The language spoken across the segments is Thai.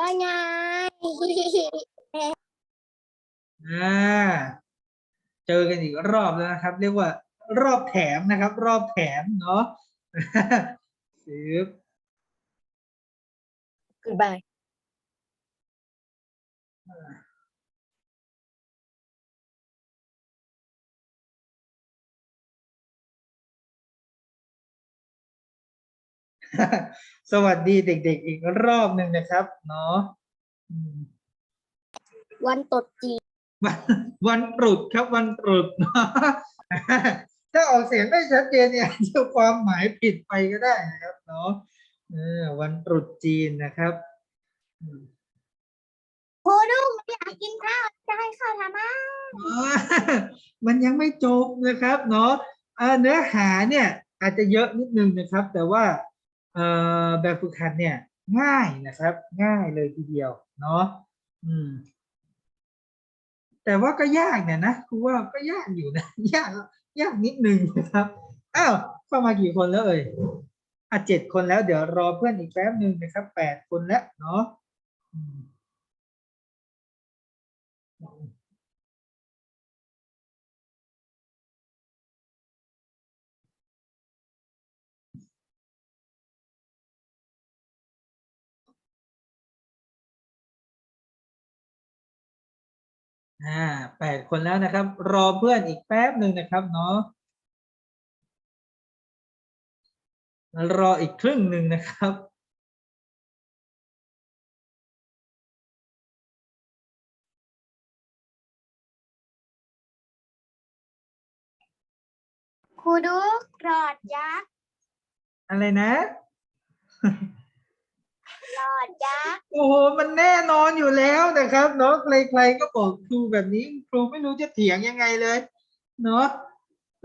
ว่าไง อ่า เจอกันอีกรอบแล้วนะครับ เรียกว่า รอบแถมนะครับ รอบแถมเนาะซึบ goodbye สวัสดีเด็กๆอีกรอบหนึ่งนะครับ เนาะอืมวันตรุษจีนวันวันตรุษครับวันตรุษเนาะถ้าออกเสียงไม่ชัดเจนเนี่ยจะความหมายผิดไปก็ได้นะครับ เนาะเออวันตรุษจีนนะครับอืมครูดุ้งอยากกินข้าวจะให้ข้าวทำไมอ่ามันยังไม่จบนะครับเนาะเอ่อเนื้อหาเนี่ยอาจจะเยอะนิดนึงนะครับ แต่ว่าเอ่อ แบบฝึกหัดเนี่ย ง่ายนะครับ ง่ายเลยทีเดียว เนาะอืม แต่ว่าก็ยากเนี่ยนะคือว่าก็ยากอยู่นะ ยากยากนิดนึงนะครับอ้าวเข้ามากี่คนแล้วเอ่ยอะเจ็ดคนแล้วเดี๋ยวรอเพื่อนอีกแป๊บหนึ่งนะครับแปดคนแล้วเนาะ อืมอ่าแปดคนแล้วนะครับ รอเพื่อนอีกแป๊บหนึ่งนะครับเนาะรออีกครึ่งหนึ่งนะครับครูดุ๊กหลอดยักษ์อะไรนะ อดยักษ์โอ้โหมันแน่นอนอยู่แล้วนะครับเนาะใครๆก็บอกครูแบบนี้ครูไม่รู้จะเถียงยังไงเลย เนาะ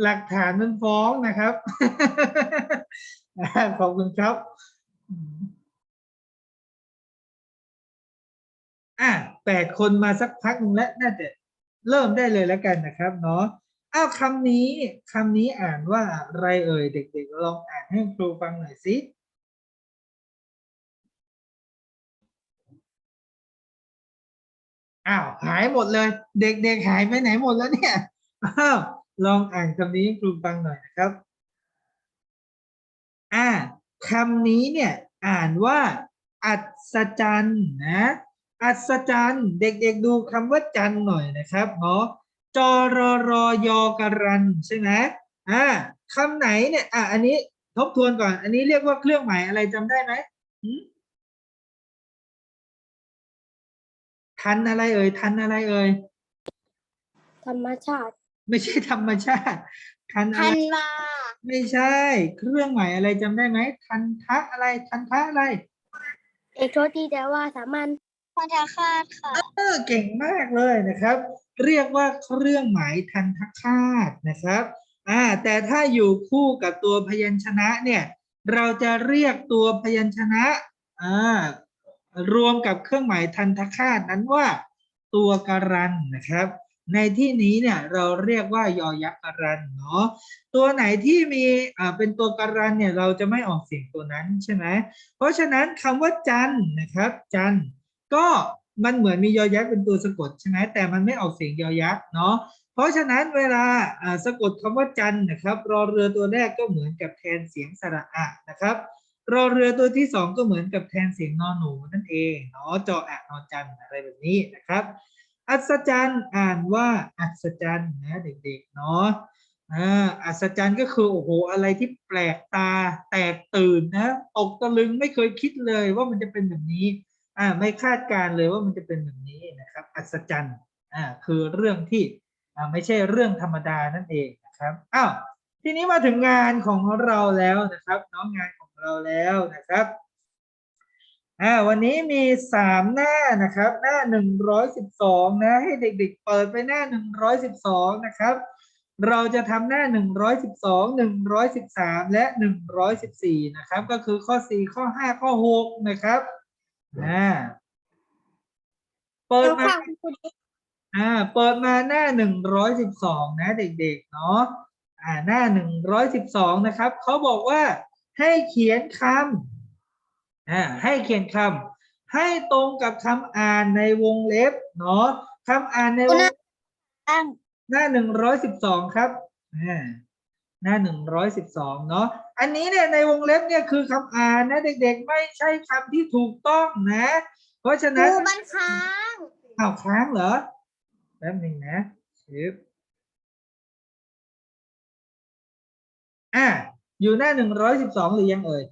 หลักฐานมันฟ้องนะครับขอบคุณครับอะแปดคนมาสักพักหนึงแล้วน่าจะเริ่มได้เลยแล้วกันนะครับ เนาะอ้าวคำนี้คำนี้อ่านว่าอะไรเอ่ยเด็ก ๆ ลองอ่านให้ครูฟังหน่อยสิ อ้าวหายหมดเลย เด็กๆหายไปไหนหมดแล้วเนี่ยอลองอ่านคำนี้ครูฟังหน่อยนะครับ อ่าคำนี้เนี่ยอ่านว่า อัศจรรย์นะ อัศจรรย์ เด็กๆดูคำว่าจันทร์หน่อยนะครับเนาะจรรอยกรันใช่ไหมอ่าคำไหนเนี่ย อะอันนี้ทบทวนก่อน อันนี้เรียกว่าเครื่องหมายอะไรจำได้ไหม ทันอะไรเอ่ยทันอะไรเอ่ยธรรมชาติ ไม่ใช่ธรรมชาติ ทันอะธัไรนวาไม่ใช่ เครื่องหมายอะไรจำได้ไหมทันทะอะไรทันทะอะไร เอกโทษทีแต่ว่าสามัญพันธคาตค่ะ เออเก่งมากเลยนะครับ เรียกว่าเครื่องหมายทันทคาตนะครับอ่าแต่ถ้าอยู่คู่กับตัวพยัญชนะเนี่ย เราจะเรียกตัวพยัญชนะอ่า รวมกับเครื่องหมายทันทคาตนั้นว่าตัวการันนะครับ ในที่นี้เนี่ยเราเรียกว่ายอยักษ์การันเนาะตัวไหนที่มีอ่าเป็นตัวการันเนี่ยเราจะไม่ออกเสียงตัวนั้นใช่ไหมเพราะฉะนั้นคำว่าจันนะครับ จันก็มันเหมือนมียอยักษ์เป็นตัวสะกดใช่ไหมแต่มันไม่ออกเสียงยอยักษ์เนาะเพราะฉะนั้นเวลาอ่าสะกดคำว่าจันนะครับ รอเรือตัวแรกก็เหมือนกับแทนเสียงสระอะนะครับ รอเรือตัวที่สองก็เหมือนกับแทนเสียงนอนหนูนั่นเองเนาะจออะนอนจันอะไรแบบนี้นะครับ อัศจรรย์อ่านว่าอัศจรรย์นะเด็กๆเนาะอ่าอัศจรรย์ก็คือโอ้โหอะไรที่แปลกตาแตกตื่นนะตกตะลึงไม่เคยคิดเลยว่ามันจะเป็นแบบนี้อ่าไม่คาดการเลยว่ามันจะเป็นแบบนี้นะครับ อัศจรรย์อ่าคือเรื่องที่อ่าไม่ใช่เรื่องธรรมดานั่นเองนะครับอ้าวทีนี้มาถึงงานของเราแล้วนะครับน้องงานของ เราแล้วนะครับอ่าวันนี้มีสามหน้านะครับ หน้าหนึ่งร้อยสิบสองนะให้เด็กๆ เปิดไปหน้าหนึ่งร้อยสิบสองนะครับ เราจะทำหน้าหนึ่งร้อยสิบสองหนึ่งร้อยสิบสามและหนึ่งร้อยสิบสี่นะครับ ก็คือข้อสี่ข้อห้าข้อหกนะครับอ่าเปิดแล้วมาค่ะคุณอ่าเปิดมาหน้าหนึ่งร้อยสิบสองนะเด็กๆเนาะอ่าหน้าหนึ่งร้อยสิบสองนะครับเขาบอกว่า ให้เขียนคำอ่าให้เขียนคำให้ตรงกับคำอ่านในวงเล็บเนาะคำอ่านในวงตั้งหน้าหนึ่งร้อยสิบสองครับอ่าหน้าหนึ่งร้อยสิบสองเนาะอันนี้เนี่ยในวงเล็บเนี่ยคือคำอ่านนะเด็กๆ ไม่ใช่คำที่ถูกต้องนะ เพราะฉะคนั้นรูบันค้างอ้าวค้างเหรอแป๊บหนึ่งนะชึบอ่า อยู่หน้าหนึ่งร้อยสิบสองหรือยังเอ่ย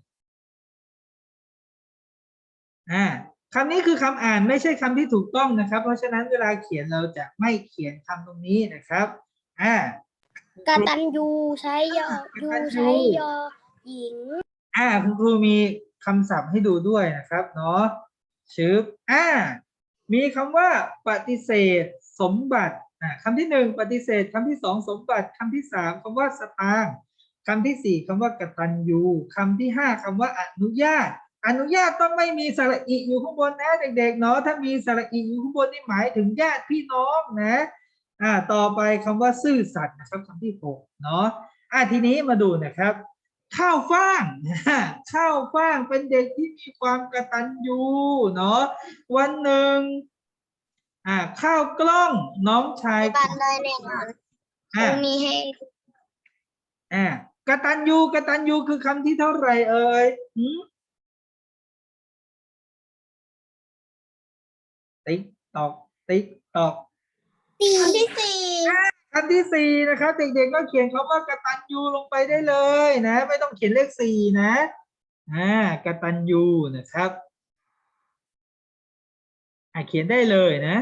อ่าคำนี้คือคำอ่านไม่ใช่คำที่ถูกต้องนะครับ เพราะฉะนั้นเวลาเขียนเราจะไม่เขียนคำตรงนี้นะครับ อ่ากตันยูใช้ยอยูใช้ยอหญิง อ่าคุณครูมีคำศัพท์ให้ดูด้วยนะครับเนาะชึบอ่า มีคำว่าปฏิเสธ สมบัติอ่าคำที่หนึ่งปฏิเสธคำที่สองสมบัติคำที่สามคำว่าสตางค์ คำที่สี่คำว่ากตัญญูคำที่ห้าคำว่าอนุญาต อนุญาตต้องไม่มีสระอิอยู่ข้างบนนะเด็กๆเนาะถ้ามีสระอิอยู่ข้างบนนี่หมายถึงญาติพี่น้องนะอ่าต่อไปคำว่าซื่อสัตย์นะครับคำที่หกเนาะอ่าทีนี้มาดูนะครับข้าวฟ่างข้าวฟ่างเป็นเด็กที่มีความกตัญญูเนาะวันหนึ่งอ่าข้าวกล้องน้องชายขบัอนงเลยเนี่ยอ่ามีให้อ่า กตัญญูกตัญญูคือคำที่เท่าไหร่เอ่ยหืมติ๊กตอกติ๊กตอกสี่ที่สี่คำที่สี่นะครับเด็กๆก็เขียนคำว่ากตัญญูลงไปได้เลยนะ ไม่ต้องเขียนเลขสี่นะอ่ากตัญญูนะครับอ่าเขียนได้เลยนะ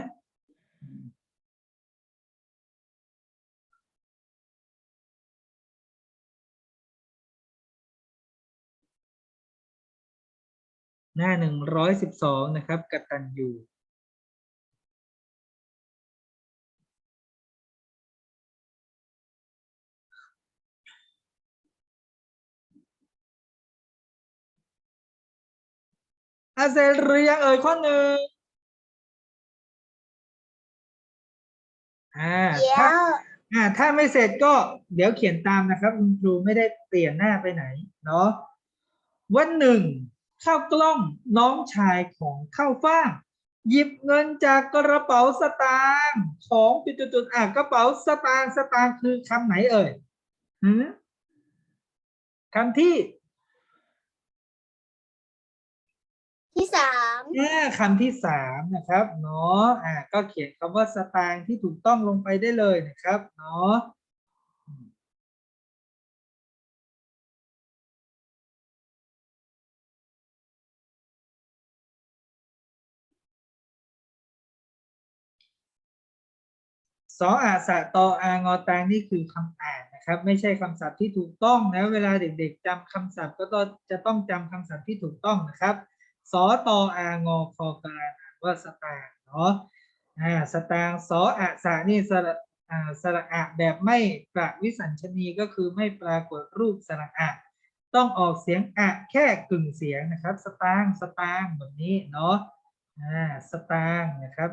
น้าหนึ่งร้อยสิบสองนะครับกตัญญูอาเสร็จหรือยังเอ่ยข้อหนึ่งอ่าเดี๋ยถ้าวอ่าถ้าไม่เสร็จก็เดี๋ยวเขียนตามนะครับ คุณครูไม่ได้เปลี่ยนหน้าไปไหน เนาะวันหนึ่ง ข้าวกล้องน้องชายของข้าวฟ่างหยิบเงินจากกระเป๋าสตางค์ของจุดๆๆอะกระเป๋าสตางค์สตางค์คือคำไหนเอ่ยหืมคำที่ ที่สามแค่คำที่สามนะครับเนาะอ่าก็เขียนคำว่าสตางค์ที่ถูกต้องลงไปได้เลยนะครับเนาะ สออาสะตออางอแตงนี่คือคำอ่านนะครับ ไม่ใช่คำศัพท์ที่ถูกต้องนะเวลาเด็ก ๆจำคำศัพท์ก็ต้องจะต้องจำคำศัพท์ที่ถูกต้องนะครับสอตออางอคอกระอ่านว่าสตางเนาะอ่าสตางสออะสะนี่สระอ่าสระอะแบบไม่ประวิสัญชนีก็คือไม่ปรากฏรูปสระอะต้องออกเสียงอะแค่กึ่งเสียงนะครับ สตางสตางแบบนี้เนาะอ่าสตางนะครับ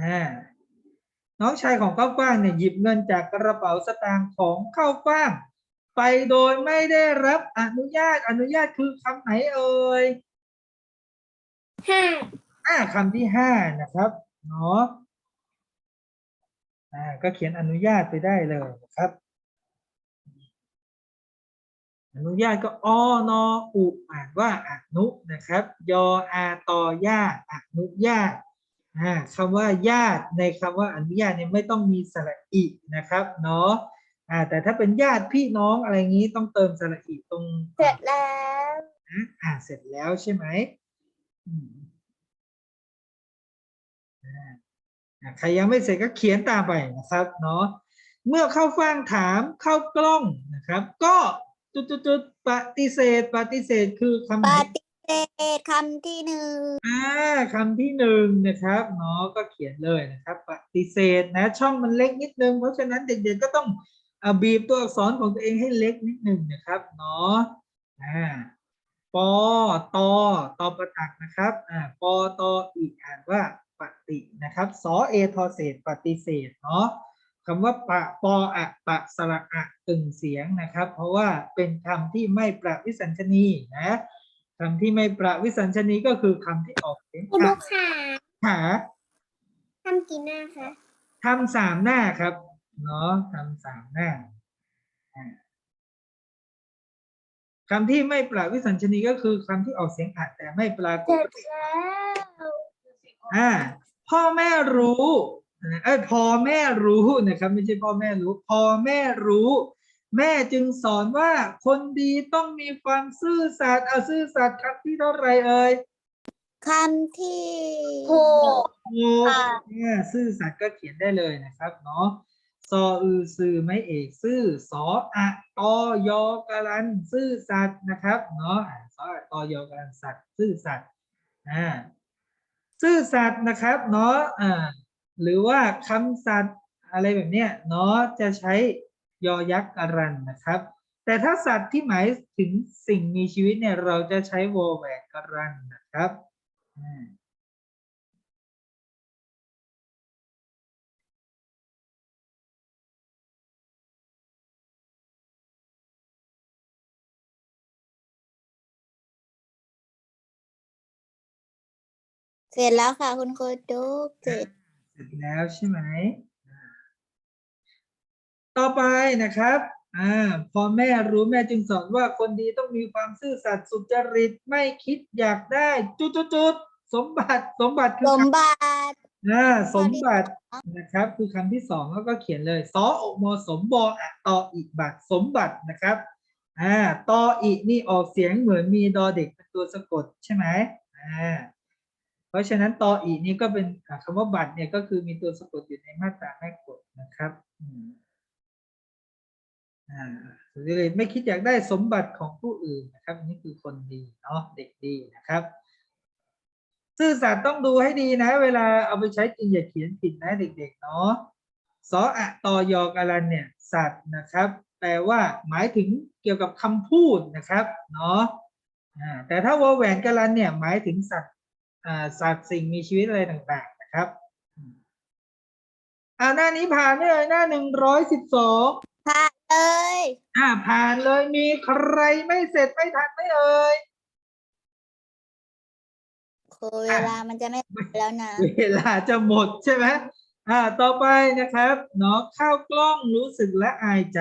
อ่าน้องชายของข้าวฟ่างเนี่ยหยิบเงินจากกระเป๋าสตางค์ของข้าวฟ่าง ไปโดยไม่ได้รับอนุญาตอนุญาตคือคำไหนเอ่ยห้าอ่าคำที่ห้านะครับเนาะอ่าก็เขียนอนุญาตไปได้เลยนะครับ อนุญาตก็อนออุอ่านว่าอนุนะครับ ยออาตอญาตอนุญาตอ่า คำว่าญาติในคำว่าอนุญาตเนี่ยไม่ต้องมีสระอินะครับเนาะอ่าแต่ถ้าเป็นญาติพี่น้องอะไรงี้ต้องเติมสระอิตรงเสร็จแล้วนะอ่าเสร็จแล้วใช่ไหมอืมอ่าอ่าใครยังไม่เสร็จก็เขียนตามไปนะครับเนาะเมื่อเข้าฟังถามเข้ากล้องนะครับ ก็จุดๆๆปฏิเสธ ปฏิเสธคือคำปไหนฏิ เสธคำที่หนึ่งอ่าคำที่หนึ่งนะครับเนาะก็เขียนเลยนะครับปฏิเสธนะช่องมันเล็กนิดนึง เพราะฉะนั้นเด็กๆก็ต้องอ่าบีบตัวอักษรของตัวเองให้เล็กนิดนึงนะครับเนาะอ่าปอตอตอประตักนะครับอ่าปอตออีกอ่านว่าปฏินะครับสอเอทอเศษปฏิเสธเนาะคำว่าปะปออะปะสระอะกึ่งเสียงนะครับ เพราะว่าเป็นคำที่ไม่ประวิสัญชนีนะ คำที่ไม่ประวิสัญชนีก็คือคำที่ออกเสียงคุณอะลูกค่ะหาทำกี่หน้าคะทำสามหน้าครับเนาะทำสามหน้าอ่าคำที่ไม่ประวิสัญชนีก็คือคำที่ออกเสียงอะแต่ไม่ปรากเสร็ฏจแล้วอ่าพ่อแม่รู้นะเอ้ยพอแม่รู้นะครับ ไม่ใช่พ่อแม่รู้ พอแม่รู้ แม่จึงสอนว่าคนดีต้องมีความซื่อสัตย์เอาซื่อสัตย์คำที่เท่าไหรเอ่ยคำที่โอ้ค่ะเนี่ยซื่อสัตย์ก็เขียนได้เลยนะครับเนาะซออือซื่อไม่เอกซื่อสออะตอยอกาลันซื่อสัตย์นะครับเนาะอ่าสออะตอยอกาลันสัตย์ซื่อสัตย์อ่าซื่อสัตย์นะครับเนาะอ่าหรือว่าคำสัตย์อะไรแบบเนี้ยเนาะจะใช้ ยอยักษ์การันนะครับ แต่ถ้าสัตว์ที่หมายถึงสิ่งมีชีวิตเนี่ยเราจะใช้วอแหวนการันนะครับอืมเสร็จแล้วค่ะ คุณครูจุ๊กเสร็จ เสร็จแล้วใช่ไหมอ่า ต่อไปนะครับอ่าพอแม่รู้แม่จึงสอนว่าคนดีต้องมีความซื่อสัตย์สุจริตไม่คิดอยากได้ จุดจุดจุดๆๆสมบัติสมบัติคือสมคำบัติอ่าสมบัตินะครับ คือคำที่สองแล้วก็เขียนเลยสออกมสมบออะตออีกบัตรสมบัตินะครับอ่าตออีนี่ออกเสียงเหมือนมีดอเด็กเป็นตัวสะกดใช่ไหมอ่าเพราะฉะนั้นตออีนี่ก็เป็นอ่าคำว่าบัตรเนี่ยก็คือมีตัวสะกดอยู่ในมาตราแม่กฎนะครับอืมอ่า สุจริตไม่คิดอยากได้สมบัติของผู้อื่นนะครับนี่คือคนดีเนาะเด็กดีนะครับ ซื่อสัตย์ต้องดูให้ดีนะ เวลาเอาไปใช้จริงอย่าเขียนผิดนะเด็กๆเนาะสออะตอยอการันเนี่ยสัตว์นะครับ แปลว่าหมายถึงเกี่ยวกับคำพูดนะครับเนาะแต่ถ้าวอแหวนการันเนี่ยหมายถึงสัตว์สัตว์สิ่งมีชีวิตอะไรต่างๆนะครับอ่าหน้านี้ผ่านไหมเอ่ยหน้าหนึ่งร้อยสิบสอง ผ่านเลยอ่าผ่านเลยมีใครไม่เสร็จไม่ทันไหมเอ่ยครูเวลามันจะไม่ทันแล้วนะ เวลาจะหมดใช่ไหมอ่า ต่อไปนะครับเนาะข้าวกล้องรู้สึกและอายใจ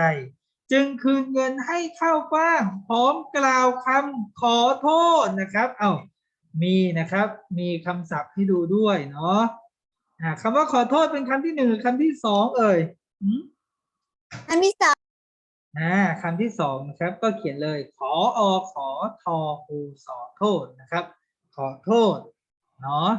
จึงคืนเงินให้ข้าวฟ่างพร้อมกล่าวคำขอโทษนะครับ เอามีนะครับ มีคำศัพท์ให้ดูด้วยเนาะอ่าคำว่าขอโทษเป็นคำที่หนึ่งหรือคำที่สองเอ่ยหืม อันที่สองอ่าคำที่สองนะครับ ก็เขียนเลย ขออขอทออูสอโทษนะครับ ขอโทษ เนาะ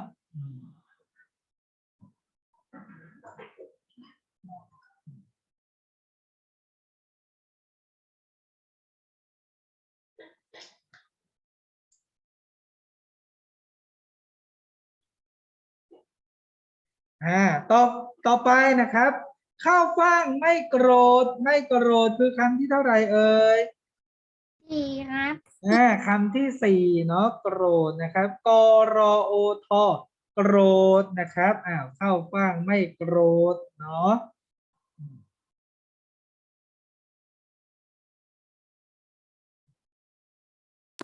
อ่าต่อต่อไปนะครับ ข้าวฟ่างไม่โกรธ ไม่โกรธคือคำที่เท่าไหร่เอ่ยสี่ครับอ่าคำที่สี่เนาะโกรธนะครับกรอโอทอโกรธนะครับอ้าวข้าวฟ่างไม่โกรธเนาะ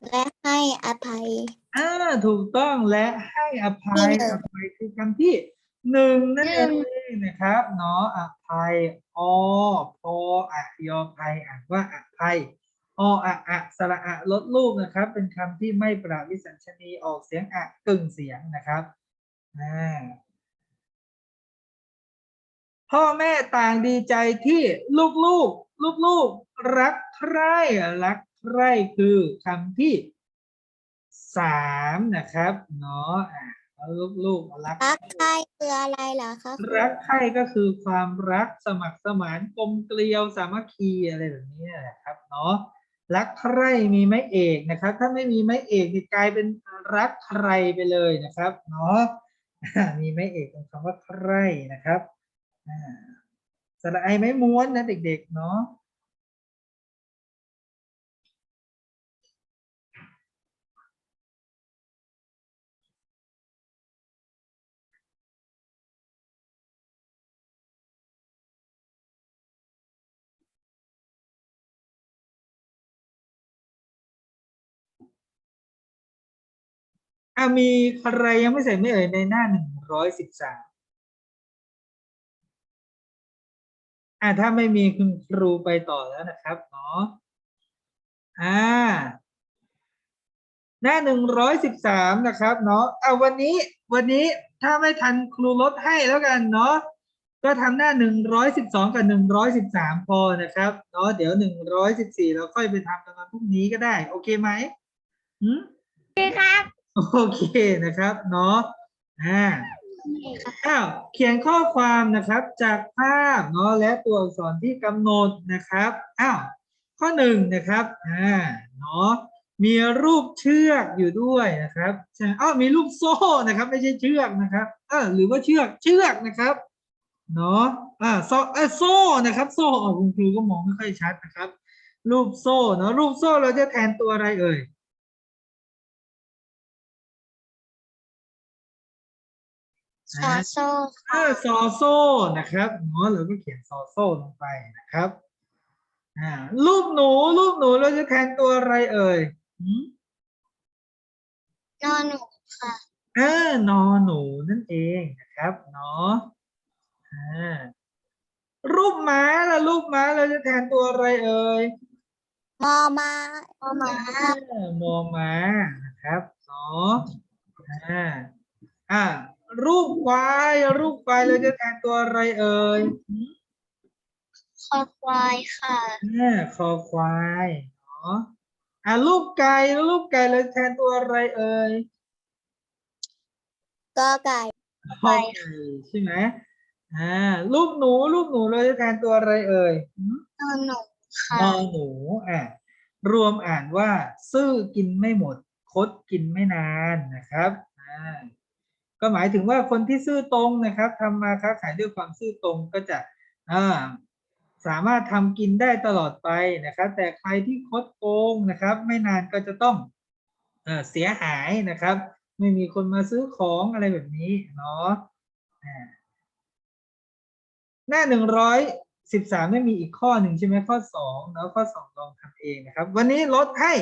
และให้อภัยอ่าถูกต้องและให้อภัยที่หนึ่งอภัยคือคำที่ หนึ่งนั่นหเอนึ่งงนะครับเนาะอภัยอพออะยอภัยอ่านว่าอภัยออะอะสระอะลดรูปนะครับ เป็นคำที่ไม่ประวิสัญชนีออกเสียงอะกึ่งเสียงนะครับอ่าพ่อแม่ต่างดีใจที่ลูกลูกลูกลูกๆรักใคร่รักใคร่คือคำที่สามนะครับเนาะอ่าแล้วลูกๆรักรักใครคืออะไรเหรอคะครูรักใคร่ก็คือความรักสมัครสมานกลมเกลียวสามัคคีอะไรแบบนี้นะครับเนาะรักใคร่มีไม้เอกนะครับ ถ้าไม่มีไม้เอกนี่กลายเป็นรักใครไปเลยนะครับเนาะอ่ามีไม้เอกตรงคำว่าใคร่นะครับอ่าสระไอไม้ม้วนนะเด็ก ๆ เนาะ อะมีใครยังไม่เสร็จไม่เอ่ยในหน้าหนึ่งร้อยสิบสามอะถ้าไม่มีคุณครูไปต่อแล้วนะครับเนาะอ่า หน้าหนึ่งร้อยสิบสามนะครับ เนาะเอาวันนี้ วันนี้ถ้าไม่ทันครูลดให้แล้วกันเนาะก็ทำหน้าหนึ่งร้อยสิบสองกับหนึ่งร้อยสิบสามพอนะครับเนาะเดี๋ยวหนึ่งร้อยสิบสี่เราค่อยไปทำกันวันพรุ่งนี้ก็ได้ โอเคไหมหืมครับ โอเคนะครับเนาะอ่าอ้าวเขียนข้อความนะครับจากภาพเนาะและตัวอักษรที่กำหนดนะครับอ้าวข้อหนึ่งนะครับอ่าเนาะมีรูปเชือกอยู่ด้วยนะครับใช่อ้าวมีรูปโซ่นะครับ ไม่ใช่เชือกนะครับเออหรือว่าเชือกเชือกนะครับเนาะอ่าโซ่เออโซ่นะครับ โซ่อ๋อคุณครูก็มองไม่ค่อยชัดนะครับ รูปโซ่เนาะรูปโซ่เราจะแทนตัวอะไรเอ่ย ซอโซ่เออซอโซ่นะครับเนาะเราก็เขียนซอโซ่ลงไปนะครับอ่ารูปหนูรูปหนูเราจะแทนตัวอะไรเอ่ยหืมนอนหนูค่ะเออนอหนูนั่นเองนะครับเนาะอ่ารูปม้าละรูปม้าเราจะแทนตัวอะไรเอ่ยมอมามอมาเออมอม้านะครับเนาะอ่าอ่า รูปควาย รูปควายเราจะแทนตัวอะไรเอ่ยหืมคอควายค่ะอ่าคอควายเนาะอ่ารูปไก่แล้วรูปไก่เราแทนตัวอะไรเอ่ยกอไก่คอไก่ใช่ไหมอ่ารูปหนูรูปหนูเราจะแทนตัวอะไรเอ่ยหืมนอนหนูค่ะนอหนูอ่ารวมอ่านว่า ซื่อกินไม่หมด คดกินไม่นานนะครับอ่า ก็หมายถึงว่าคนที่ซื่อตรงนะครับทำมาค้าขายด้วยความซื่อตรงก็จะาสามารถทำกินได้ตลอดไปนะครับ แต่ใครที่คดโกงนะครับ ไม่นานก็จะต้องเอเสียหายนะครับ ไม่มีคนมาซื้อของอะไรแบบนี้เนาะหน้าหนึ่งร้อยสิบสามไม่มีอีกข้อหนึ่งใช่ไหมข้อสองแล้วข้อสองลองทำเองนะครับ วันนี้ลดให้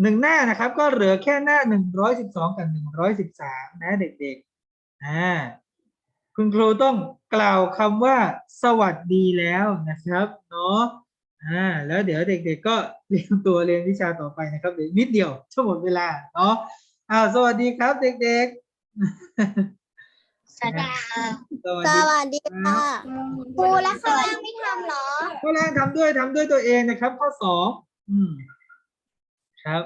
หนึ่งหน้านะครับ ก็เหลือแค่หน้าหนึ่งร้อยสิบสองกับหนึ่งร้อยสิบสามนะเด็กๆอ่าคุณครูต้องกล่าวคำว่าสวัสดีแล้วนะครับเนาะอ่าแล้วเดี๋ยวเด็กๆก็เรียนตัวเรียนวิชาต่อไปนะครับเดี๋ยวนิดเดียวจะหมดเวลาเนาะอ้าวสวัสดีครับเด็กๆ สวัสดีค่ะสวัสสดีวัสดีค่ะครูแล้วข้างล่างไม่ทำเหรอ ข้อแรกทำด้วยทำด้วยตัวเองนะครับ ข้อสองอืม ครับ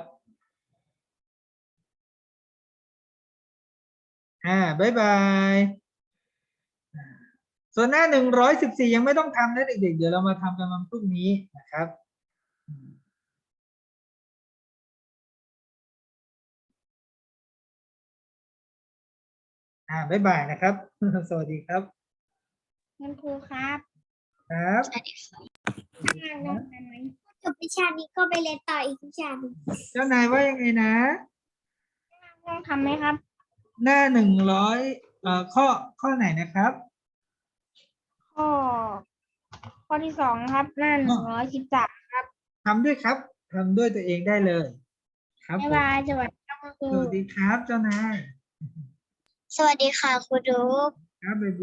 อ่าบายบายอ่าส่วนหน้าหนึ่งร้อยสิบสี่ยังไม่ต้องทำนะเด็กๆ เดี๋ยวเรามาทำกันวันพรุ่งนี้นะครับอืมอ่าบายบายนะครับ สวัสดีครับคุณครูครับ ครับสวัสดีค่ะ จบวิชานี้ก็ไปเรียนต่ออีกวิชาหนึ่งเจ้านายว่ายังไงนะ ต้องทำไหมครับ หน้าหนึ่งร้อยเอ่อข้อข้อไหนนะครับ ข้อ ข้อที่สองครับ หน้าหนึ่งร้อยสิบสามครับทำด้วยครับทำด้วยตัวเองได้เลย ครับบ๊ายผมบายสวัสดีครับคุณครูสวัสดีครับเจ้านายสวัสดีค่ะครูดุ๊กครับใบบัว